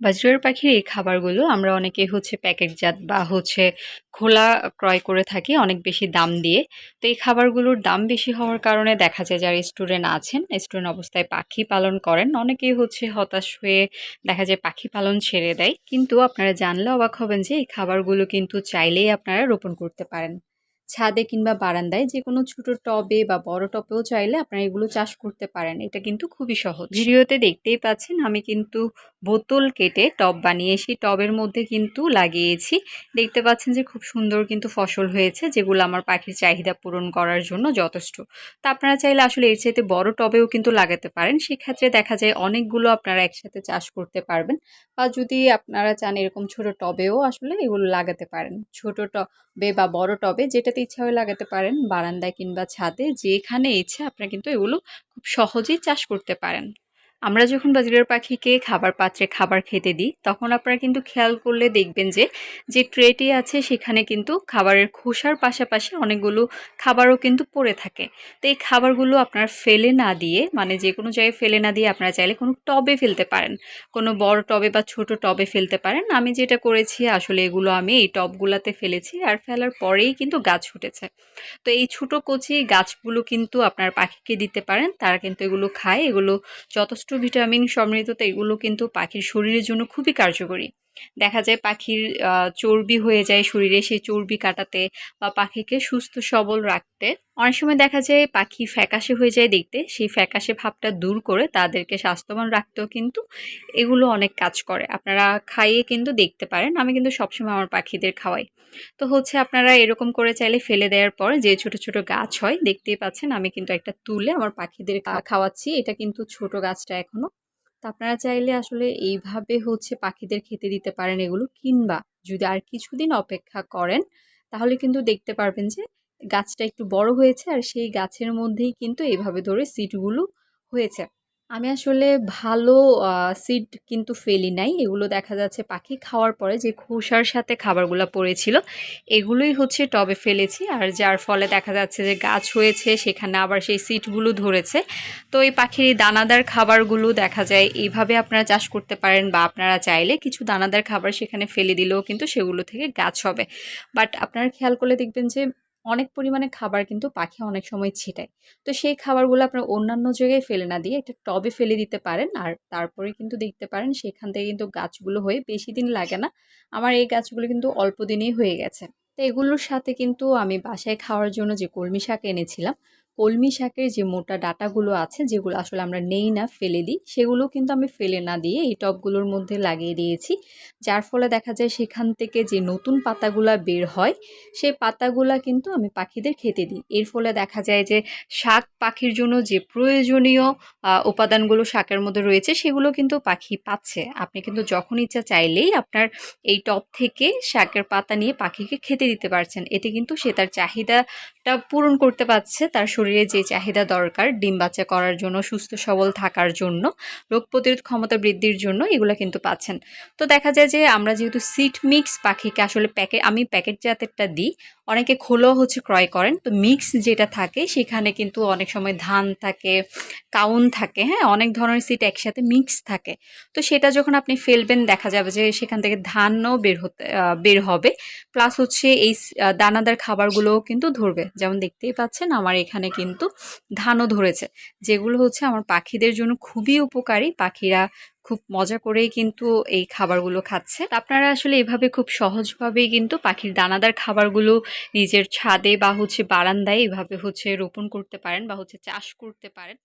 বাজরার পাখির এই খাবারগুলো আমরা অনেকে হচ্ছে প্যাকেটজাত বা হচ্ছে খোলা ক্রয় করে থাকি অনেক বেশি দাম দিয়ে। তো এই খাবারগুলোর দাম বেশি হওয়ার কারণে দেখা যায় যারা স্টুডেন্ট আছেন স্টুডেন্ট অবস্থায় পাখি পালন করেন, অনেকেই হচ্ছে হতাশ হয়ে দেখা যায় পাখি পালন ছেড়ে দেয়। কিন্তু আপনারা জানলে অবাক হবেন যে এই খাবারগুলো কিন্তু চাইলেই আপনারা রোপণ করতে পারেন। ছাদে কিংবা বারান্দায় যে কোনো ছোট টবে বা বড় টবেও চাইলে আপনারা এগুলো চাষ করতে পারেন। এটা কিন্তু খুবই সহজ। ভিডিওতে দেখতেই পাচ্ছেন আমি কিন্তু বোতল কেটে টব বানিয়ে সেই টবের মধ্যে কিন্তু লাগিয়েছি। দেখতে পাচ্ছেন যে খুব সুন্দর কিন্তু ফসল হয়েছে, যেগুলো আমার পাখির চাহিদা পূরণ করার জন্য যথেষ্ট। তা আপনারা চাইলে আসলে এর চাইতে বড় টবেও কিন্তু লাগাতে পারেন। সেক্ষেত্রে দেখা যায় অনেকগুলো আপনারা একসাথে চাষ করতে পারবেন বা যদি আপনারা চান এরকম ছোট টবেও আসলে এগুলো লাগাতে পারেন। ছোট টবে বা বড় টবে যেটাতে ইচ্ছা হয় লাগাতে পারেন। বারান্দায় কিংবা ছাদে যেখানে ইচ্ছে, আপনারা কিন্তু এগুলো খুব সহজেই চাষ করতে পারেন। আমরা যখন বাজারের পাখিকে খাবার পাত্রে খাবার খেতে দিই, তখন আপনারা কিন্তু খেয়াল করলে দেখবেন যে যে ট্রেটি আছে সেখানে কিন্তু খাবারের খোসার পাশাপাশি অনেকগুলো খাবারও কিন্তু পড়ে থাকে। তো এই খাবারগুলো আপনারা ফেলে না দিয়ে মানে যে কোনো জায়গায় ফেলে না দিয়ে আপনারা চাইলে কোনো টবে ফেলতে পারেন। কোনো বড় টবে বা ছোট টবে ফেলতে পারেন। আমি যেটা করেছি, আসলে এগুলো আমি এই টবগুলোতে ফেলেছি আর ফেলার পরেই কিন্তু গাছ উঠেছে তো এই ছোট কচি গাছগুলো কিন্তু আপনার পাখিকে দিতে পারেন, তারা কিন্তু এগুলো খায়। এগুলো যথেষ্ট ভিটামিন সমৃদ্ধ তো এগুলো কিন্তু পাখির শরীরের জন্য খুবই কার্যকরী। দেখা যায় পাখির চর্বি হয়ে যায় শরীরে সেই চর্বি কাটাতে বা পাখিকে সুস্থ সবল রাখতে। অনেক সময় দেখা যায় পাখি ফ্যাকাশে হয়ে যায় দেখতে, সেই ফ্যাকাশে ভাবটা দূর করে তাদেরকে স্বাস্থ্যবান রাখতেও কিন্তু এগুলো অনেক কাজ করে। আপনারা খাইয়ে কিন্তু দেখতে পারেন, আমি কিন্তু সবসময় আমার পাখিদের খাওয়াই। তো হচ্ছে আপনারা এরকম করে চাইলে ফেলে দেওয়ার পর যে ছোট ছোট গাছ হয়, দেখতেই পাচ্ছেন আমি কিন্তু একটা তুলে আমার পাখিদের খাওয়াচ্ছি। এটা কিন্তু ছোট গাছটা এখনও। তো আপনারা চাইলে আসলে এইভাবে হচ্ছে পাখিদের খেতে দিতে পারেন এগুলো। কিংবা যদি আর কিছুদিন অপেক্ষা করেন, তাহলে কিন্তু দেখতে পারবেন যে গাছটা একটু বড় হয়েছে আর সেই গাছের মধ্যেই কিন্তু এইভাবে ধরে সিটগুলো হয়েছে। আমি আসলে ভালো সিড কিন্তু ফেলি নাই। এগুলো দেখা যাচ্ছে পাখি খাওয়ার পরে যে খোসার সাথে খাবারগুলো পড়েছিল, এগুলোই হচ্ছে টবে ফেলেছি। আর যার ফলে দেখা যাচ্ছে যে গাছ হয়েছে, সেখানে আবার সেই সিটগুলো ধরেছে। তো এই পাখির দানাদার খাবারগুলো দেখা যায়, এইভাবে আপনারা চাষ করতে পারেন বা আপনারা চাইলে কিছু দানাদার খাবার সেখানে ফেলে দিলেও কিন্তু সেগুলো থেকে গাছ হবে। বাট আপনারা খেয়াল করলে দেখবেন যে অনেক পরিমাণে খাবার কিন্তু পাখি অনেক সময় ছিটায়। তো সেই খাবারগুলো আপনার অন্যান্য জায়গায় ফেলে না দিয়ে একটা টবে ফেলে দিতে পারেন আর তারপরে কিন্তু দেখতে পারেন সেখান থেকে কিন্তু গাছগুলো হয়ে বেশি দিন লাগে না। আমার এই গাছগুলো কিন্তু অল্প দিনেই হয়ে গেছে। তো এগুলোর সাথে কিন্তু আমি বাসায় খাওয়ার জন্য যে কলমি শাক এনেছিলাম কলমি শাকের যে মোটা ডাটাগুলো আছে, যেগুলো আসলে আমরা নেই না, ফেলে দিই, সেগুলো কিন্তু আমি ফেলে না দিয়ে এই টবগুলোর মধ্যে লাগিয়ে দিয়েছি। যার ফলে দেখা যায় সেখান থেকে যে নতুন পাতাগুলা বের হয় সেই পাতাগুলা কিন্তু আমি পাখিদের খেতে দিই। এর ফলে দেখা যায় যে শাক পাখির জন্য যে প্রয়োজনীয় উপাদানগুলো শাকের মধ্যে রয়েছে, সেগুলো কিন্তু পাখি পাচ্ছে। আপনি কিন্তু যখন ইচ্ছা চাইলেই আপনার এই টব থেকে শাকের পাতা নিয়ে পাখিকে খেতে দিতে পারছেন। এতে কিন্তু সে তার চাহিদাটা পূরণ করতে পারছে, তার শরীরে যে চাহিদা দরকার, ডিম বাচ্চা করার জন্য, সুস্থ সবল থাকার জন্য, রোগ প্রতিরোধ ক্ষমতা বৃদ্ধির জন্য এগুলো কিন্তু পাচ্ছেন। তো দেখা যায় যে আমরা যেহেতু সিট মিক্স পাখিকে আসলে প্যাকেট আমি প্যাকেট জাতেরটা দিই, অনেকে খোলো হচ্ছে ক্রয় করেন। তো মিক্স যেটা থাকে, সেখানে কিন্তু অনেক সময় ধান থাকে, কাউন থাকে হ্যাঁ অনেক ধরনের সিট একসাথে মিক্স থাকে। তো সেটা যখন আপনি ফেলবেন, দেখা যাবে যে সেখান থেকে ধানও বের হতে বের হবে। প্লাস হচ্ছে এই দানাদার খাবারগুলোও কিন্তু ধরবে। যেমন দেখতেই পাচ্ছেন, আমার এখানে কিন্তু ধানও ধরেছে। যেগুলো হচ্ছে আমার পাখিদের জন্য খুবই উপকারী। পাখিরা খুব মজা করেই কিন্তু এই খাবারগুলো খাচ্ছে। আপনারা আসলে এভাবে খুব সহজভাবেই কিন্তু পাখির দানাদার খাবারগুলো নিজের ছাদে বা হচ্ছে বারান্দায় এভাবে হচ্ছে রোপণ করতে পারেন বা হচ্ছে চাষ করতে পারেন।